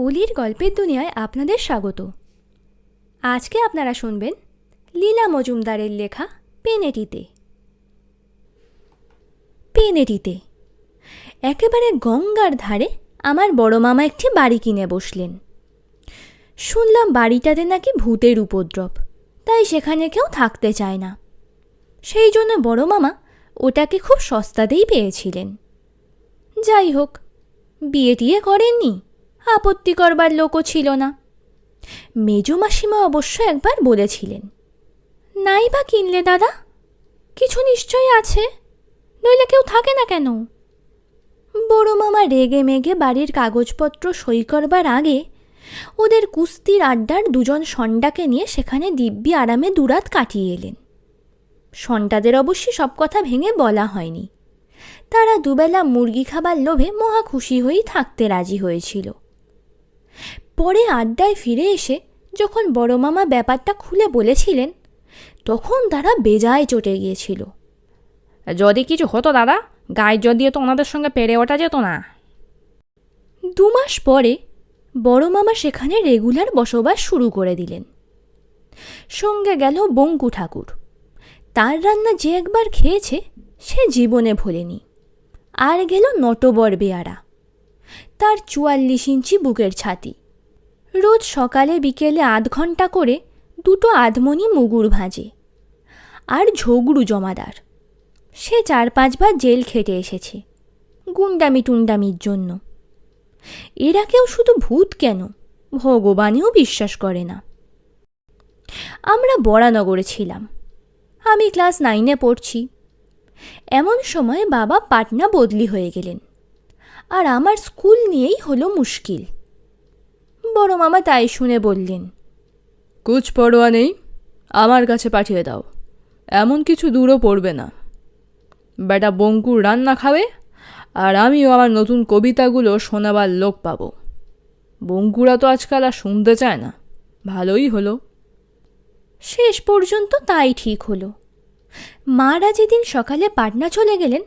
অলির গল্পের দুনিয়ায় আপনাদের স্বাগত। আজকে আপনারা শুনবেন লীলা মজুমদারের লেখা পেনেটিতে। পেনেটিতে। একেবারে গঙ্গার ধারে আমার বড় মামা একটি বাড়ি কিনে বসলেন। শুনলাম বাড়িটাতে নাকি ভূতের উপদ্রব, তাই সেখানে কেউ থাকতে চায় না। সেই জন্য বড় মামা ওটাকে খুব সস্তাতেই পেয়েছিলেন। যাই হোক, বিয়ে টিয়ে করেননি। আপত্তি করবার লোকও ছিল না। মেজো মাসিমা অবশ্য একবার বলেছিলেন, নাই বা কিনলে দাদা? কিছু নিশ্চয়ই আছে, নইলে কেউ থাকে না কেন? বড় মামা রেগে মেগে বাড়ির কাগজপত্র সই করবার আগে ওদের কুস্তির আড্ডার দুজন সন্ডাকে নিয়ে সেখানে দিব্যি আরামে দুরাত কাটিয়ে এলেন। সন্টাদের অবশ্যই সব কথা ভেঙে বলা হয়নি। তারা দুবেলা মুরগি খাবার লোভে মহা খুশি হয়েই থাকতে রাজি হয়েছিল। পরে আড্ডায় ফিরে এসে যখন বড় মামা ব্যাপারটা খুলে বলেছিলেন তখন তারা বেজায় চটে গিয়েছিল। যদি কিছু হতো দাদা গায়ের জল দিয়ে তো ওনাদের সঙ্গে পেরে ওঠা যেত না। দু মাস পরে বড় মামা সেখানে রেগুলার বসবাস শুরু করে দিলেন। সঙ্গে গেল বঙ্কু ঠাকুর। তার রান্না যে একবার খেয়েছে সে জীবনে ভোলেনি। আর গেল নটবর বেয়ারা। তার চুয়াল্লিশ ইঞ্চি বুকের ছাতি। রোজ সকালে বিকেলে আধ ঘণ্টা করে দুটো আধমনি মুগুর ভাজে আর ঝগড়ু জমাদার। সে চার পাঁচবার জেল খেটে এসেছে, গুন্ডামি টুন্ডামির জন্য। এরা কেউ শুধু ভূত কেন? ভগবানেও বিশ্বাস করে না। আমরা বরানগরে ছিলাম। আমি ক্লাস নাইনে পড়ছি। এমন সময় বাবা পাটনা বদলি হয়ে গেলেন। আর আমার স্কুল নিয়েই হলো মুশকিল। বড় মামা তাই শুনে বললেন কুচ পড়োয়া নেই আমার কাছে পাঠিয়ে দাও এমন কিছু দূরও পড়বে না। বেটা বঙ্কুর রান্না খাবে আর আমিও আমার নতুন কবিতাগুলো শোনাবার লোক পাবো। বঙ্কুরা তো আজকাল আর শুনতে চায় না ভালোই হলো। শেষ পর্যন্ত তাই ঠিক হলো। মারা যেদিন সকালে পাটনা চলে গেলেন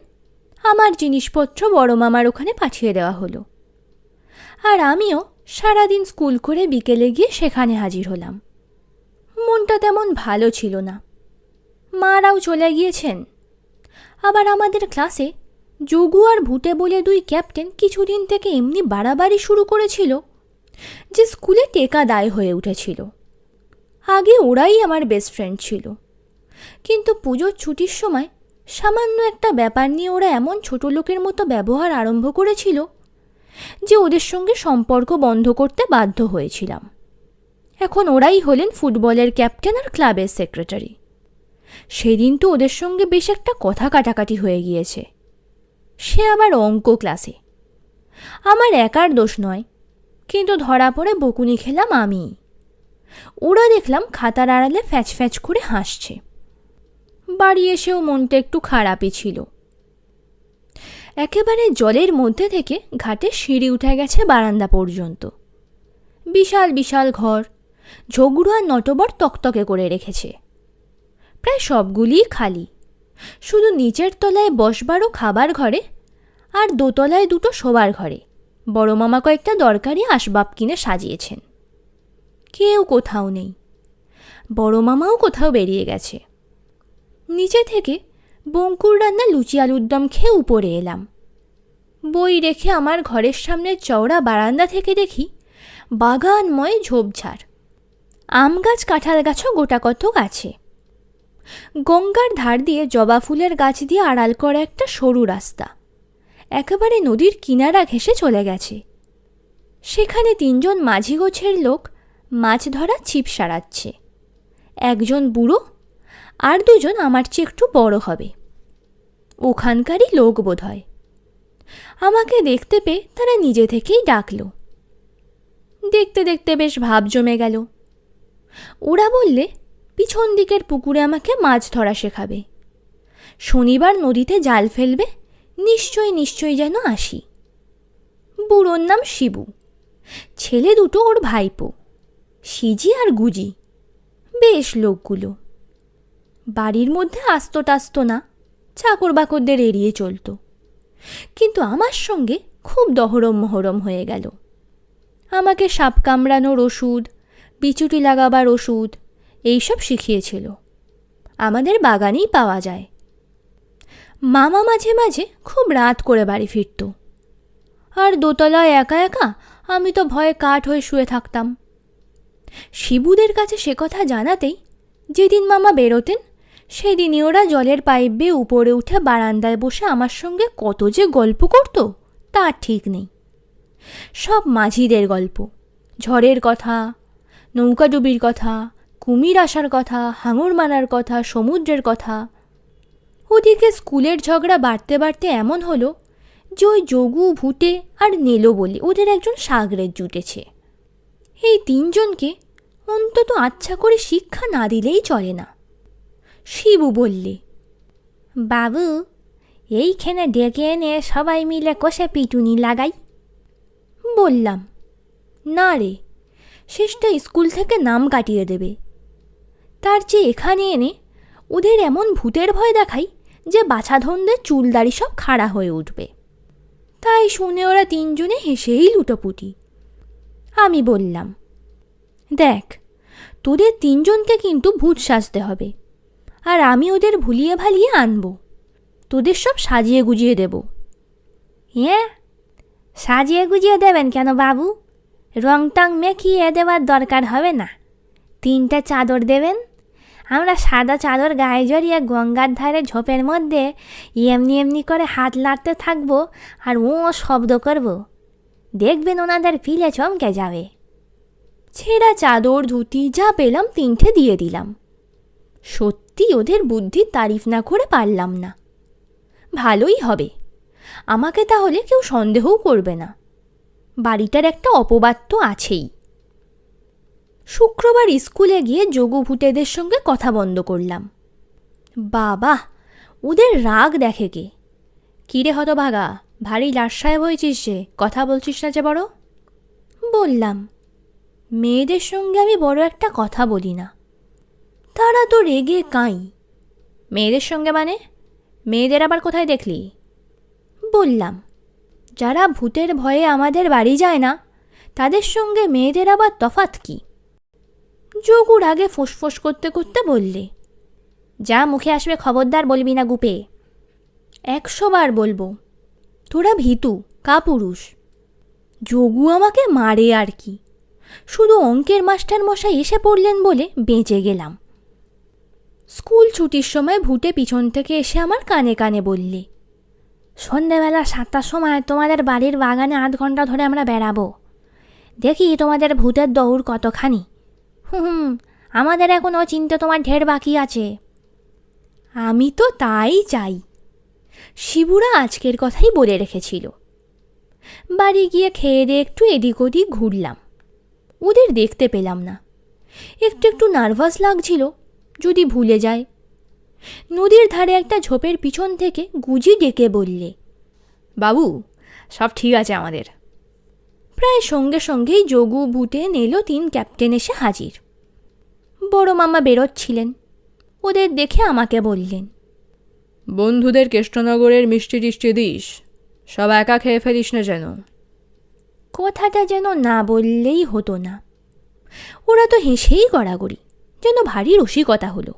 আমার জিনিসপত্র বড় মামার ওখানে পাঠিয়ে দেওয়া হলো। আর আমিও সারাদিন স্কুল করে বিকেলে গিয়ে সেখানে হাজির হলাম। মনটা তেমন ভালো ছিল না। মারাও চলে গিয়েছেন। আবার আমাদের ক্লাসে যোগু আর ভুটে বলে দুই ক্যাপ্টেন কিছুদিন থেকে এমনি বাড়াবাড়ি শুরু করেছিল, যে স্কুলে টেকা দায় হয়ে উঠেছিল। আগে ওরাই আমার বেস্ট ফ্রেন্ড ছিল। কিন্তু পুজোর ছুটির সময় সামান্য একটা ব্যাপার নিয়ে ওরা এমন ছোট লোকের মতো ব্যবহার আরম্ভ করেছিল যে ওদের সঙ্গে সম্পর্ক বন্ধ করতে বাধ্য হয়েছিলাম। এখন ওরাই হলেন ফুটবলের ক্যাপ্টেন আর ক্লাবের সেক্রেটারি। সেদিন তো ওদের সঙ্গে বেশ একটা কথা কাটাকাটি হয়ে গিয়েছে। সে আবার অঙ্ক ক্লাসে। আমার একার দোষ নয়, কিন্তু ধরা পড়ে বকুনি খেলাম আমি। ওরা দেখলাম খাতার আড়ালে ফ্যাচ ফ্যাচ করে হাসছে। বাড়ি এসেও মনটা একটু খারাপই ছিল। একেবারে জলের মধ্যে থেকে ঘাটে সিঁড়ি উঠে গেছে বারান্দা পর্যন্ত। বিশাল বিশাল ঘর, ঝগড়ু নটবর তকতকে করে রেখেছে। প্রায় সবগুলিই খালি। শুধু নিচের তলায় বসবারও খাবার ঘরে আর দোতলায় দুটো শোবার ঘরে। বড় মামা কয়েকটা দরকারি আসবাব কিনে সাজিয়েছেন। কেউ কোথাও নেই। বড় মামাও কোথাও বেরিয়ে গেছে। নিচে থেকে বঙ্কুর রান্না লুচি আলুর দম খেয়ে উপরে এলাম। বই রেখে আমার ঘরের সামনের চওড়া বারান্দা থেকে দেখি বাগানময় ঝোপঝাড়। আম গাছ, কাঁঠাল গাছও গোটা কতক আছে। গঙ্গার ধার দিয়ে জবা ফুলের গাছ দিয়ে আড়াল করা একটা সরু রাস্তা। একেবারে নদীর কিনারা ঘেঁষে চলে গেছে। সেখানে তিনজন মাঝি গোছের লোক মাছ ধরা ছিপ সারাচ্ছে। একজন বুড়ো আর দুজন আমার চেয়ে একটু বড় হবে। ওখানকারই লোক বোধ হয় আমাকে দেখতে পেয়ে তারা নিজে থেকেই ডাকল। দেখতে দেখতে বেশ ভাব জমে গেল। ওরা বললে, পিছন দিকের পুকুরে আমাকে মাছ ধরা শেখাবে। শনিবার নদীতে জাল ফেলবে, নিশ্চয় নিশ্চয়ই যেন আসি। বুড়োর নাম শিবু। ছেলে দুটো ওর ভাইপো। সিজি আর গুজি। বেশ লোকগুলো। বাড়ির মধ্যে আস্ত টাস্ত না, চাকর বাকরদের এড়িয়ে চলত। কিন্তু আমার সঙ্গে খুব দহরম মহরম হয়ে গেল। আমাকে সাপ কামড়ানোর ওষুধ, বিচুটি লাগাবার ওষুধ, এইসব শিখিয়েছিল। আমাদের বাগানেই পাওয়া যায়। মামা মাঝে মাঝে খুব রাত করে বাড়ি ফিরত। আর দোতলায় একা একা আমি তো ভয়ে কাঠ হয়ে শুয়ে থাকতাম। শিবুদের কাছে সে কথা জানাতেই যেদিন মামা বেরোতেন সেদিনই ওরা জলের পাইপ বেয়ে উপরে উঠে বারান্দায় বসে আমার সঙ্গে কত যে গল্প করত, তা ঠিক নেই। সব মাঝিদের গল্প। ঝড়ের কথা নৌকাডুবির কথা, কুমির আসার কথা, হাঙর মারার কথা, সমুদ্রের কথা। ওদিকে স্কুলের ঝগড়া বাড়তে বাড়তে এমন হলো যে ওই যোগু ভুটে আর নেলো বলে ওদের একজন সাগরের জুটেছে। এই তিনজনকে অন্তত আচ্ছা করে শিক্ষা না দিলেই চলে না। শিবু বললে, বাবু, এইখানে ডেকে এনে সবাই মিলে কষে পিটুনি লাগাই। বললাম, না রে শেষটা স্কুল থেকে নাম কাটিয়ে দেবে। তার চেয়ে এখানে এনে ওদের এমন ভূতের ভয় দেখাই যে বাছাধনদের চুলদাড়ি সব খাড়া হয়ে উঠবে। তাই শুনে ওরা তিনজনে হেসেই লুটোপুটি। আমি বললাম, দেখ, তোদের তিনজনকে কিন্তু ভূত সাজতে হবে। আর আমি ওদের ভুলিয়ে ভালিয়ে আনব। তোদের সব সাজিয়ে গুজিয়ে দেব। হ্যাঁ সাজিয়ে গুজিয়ে দেবেন কেন বাবু? রং টং মেখিয়ে দেওয়ার দরকার হবে না। তিনটে চাদর দেবেন। আমরা সাদা চাদর গায়ে জড়িয়ে গঙ্গার ধারে ঝোপের মধ্যে এমনি এমনি করে হাত লাড়তে থাকব আর ও শব্দ করব। দেখবেন ওনাদের ফিলে চমকে যাবে। ছেঁড়া চাদর, ধুতি, যা পেলাম তিনটে দিয়ে দিলাম। সত্যি ওদের বুদ্ধির তারিফ না করে পারলাম না। ভালোই হবে। আমাকে তাহলে কেউ সন্দেহও করবে না। বাড়িটার একটা অপবাদ তো আছেই। শুক্রবার স্কুলে গিয়ে যোগু ভূতেদের সঙ্গে কথা বন্ধ করলাম। বাবা, ওদের রাগ দেখে কে? কিরে হতভাগা, ভারী লাসায় হয়েছিস সে কথা বলছিস না যে বড়? বললাম, মেয়েদের সঙ্গে আমি বড় একটা কথা বলি না। তারা তো রেগে কাঁই। মেয়েদের সঙ্গে মানে? মেয়েদের আবার কোথায় দেখলি? বললাম, যারা ভূতের ভয়ে আমাদের বাড়ি যায় না, তাদের সঙ্গে মেয়েদের আবার তফাত কি? যোগুর আগে ফোঁসফোঁস করতে করতে বললে, যা মুখে আসবে খবরদার বলবি না গুপে। একশো বার বলব, তোরা ভীতু, কাপুরুষ। যোগু আমাকে মারে আর কি। শুধু অঙ্কের মাস্টার মশাই এসে পড়লেন বলে বেঁচে গেলাম। স্কুল ছুটির সময় ভুটে পিছন থেকে এসে আমার কানে কানে বললে, সন্ধেবেলা সাতটার সময় তোমাদের বাড়ির বাগানে আধ ঘণ্টা ধরে আমরা বেড়াবো। দেখি তোমাদের ভূতের দৌড় কতখানি। হুম আমাদের এখন অচিন্তে তোমার ঢের বাকি আছে। আমি তো তাই চাই। শিবুরা আজকের কথাই বলে রেখেছিল। বাড়ি গিয়ে খেয়ে দিয়ে একটু এদিক ওদিক ঘুরলাম। ওদের দেখতে পেলাম না। একটু একটু নার্ভাস লাগছিল। যদি ভুলে যায়। নদীর ধারে একটা ঝোপের পিছন থেকে গুজি ডেকে বললে বাবু সব ঠিক আছে আমাদের। প্রায় সঙ্গে সঙ্গেই যোগু ভূতে নেলো তিন ক্যাপ্টেন এসে হাজির। বড় মামা বেরোচ্ছিলেন। ওদের দেখে আমাকে বললেন বন্ধুদের কেষ্টনগরের মিষ্টি টিষ্টি দিস সব একা খেয়ে ফেলিস না যেন। কথাটা যেন না বললেই হতো না। ওরা তো হেসেই গড়াগড়ি। যেন ভারী রসিকতা হলো।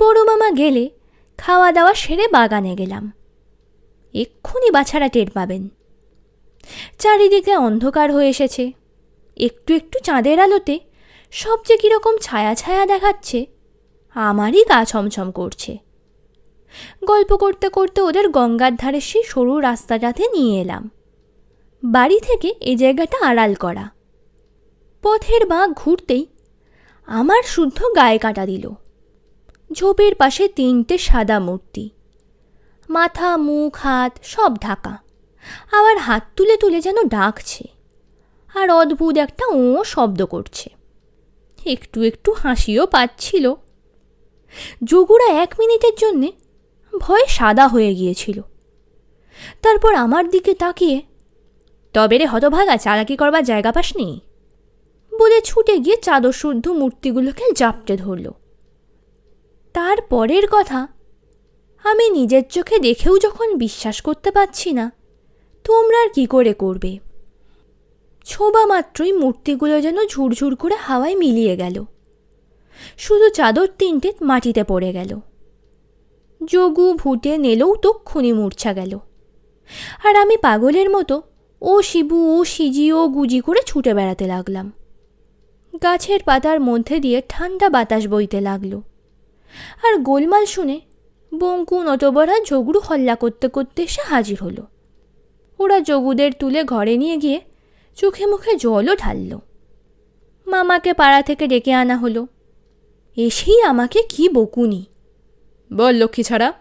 বড় মামা গেলে খাওয়া দাওয়া সেরে বাগানে গেলাম। এক্ষুনি বাছারা টের পাবেন। চারিদিকে অন্ধকার হয়ে এসেছে। একটু একটু চাঁদের আলোতে সব যে কীরকম ছায়া ছায়া দেখাচ্ছে, আমারই গা ছমছম করছে। গল্প করতে করতে ওদের গঙ্গার ধারে সেই সরু রাস্তাটাতে নিয়ে এলাম। বাড়ি থেকে এই জায়গাটা আড়াল করা। পথের বাঁক ঘুরতেই আমার শুদ্ধ গায়ে কাটা দিল। ঝোপের পাশে তিনটে সাদা মূর্তি। মাথা, মুখ, হাত সব ঢাকা। আবার হাত তুলে তুলে যেন ডাকছে। আর অদ্ভুত একটা ও শব্দ করছে। একটু একটু হাসিও পাচ্ছিল। যোগুরা এক মিনিটের জন্যে ভয়ে সাদা হয়ে গিয়েছিল। তারপর আমার দিকে তাকিয়ে, তবে রে হতভাগা, চালাকি করবার জায়গা পাসনি? বলে ছুটে গিয়ে চাদর শুদ্ধ মূর্তিগুলোকে জাপটে ধরল। তার পরের কথা, আমি নিজের চোখে দেখেও যখন বিশ্বাস করতে পারছি না, তোমরা আর কী করে করবে? ছ শোভা মাত্রই মূর্তিগুলো যেন ঝুরঝুর করে হাওয়ায় মিলিয়ে গেল। শুধু চাদর তিনটে মাটিতে পড়ে গেল। যোগু ভুটে নেলেও তক্ষুনি মূর্ছা গেল। আর আমি পাগলের মতো ও শিবু ও সিজি ও গুজি করে ছুটে বেড়াতে লাগলাম। গাছের পাতার মধ্যে দিয়ে ঠান্ডা বাতাস বইতে লাগল। আর গোলমাল শুনে বঙ্কু নটবরা ঝগড়ু হল্লা করতে করতে এসে হাজির হলো। ওরা যোগুদের তুলে ঘরে নিয়ে গিয়ে চোখে মুখে জলও ঢালল। মামাকে পাড়া থেকে ডেকে আনা হলো। এসেই আমাকে কি বকুনি। বল লক্ষ্মী ছাড়া,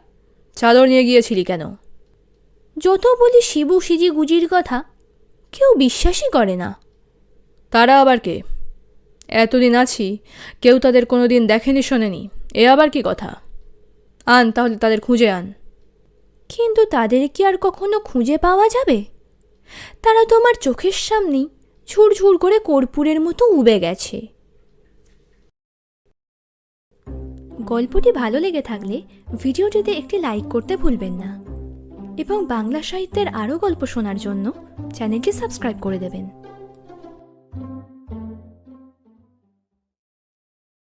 চাদর নিয়ে গিয়েছিলি কেন? যত বলি শিবু সিজি গুজির কথা, কেউ বিশ্বাসই করে না। তারা আবার কে? এতদিন আছি, কেউ তাদের কোনো দিন দেখেনি, শোনেনি। এ আবার কি কথা? আন, তাহলে তাদের খুঁজে আন। কিন্তু তাদের কি আর কখনো খুঁজে পাওয়া যাবে? তারা তো আমার চোখের সামনেই ঝুরঝুর করে কর্পূরের মতো উবে গেছে। গল্পটি ভালো লেগে থাকলে ভিডিওটিতে একটি লাইক করতে ভুলবেন না। এবং বাংলা সাহিত্যের আরও গল্প শোনার জন্য চ্যানেলটি সাবস্ক্রাইব করে দেবেন।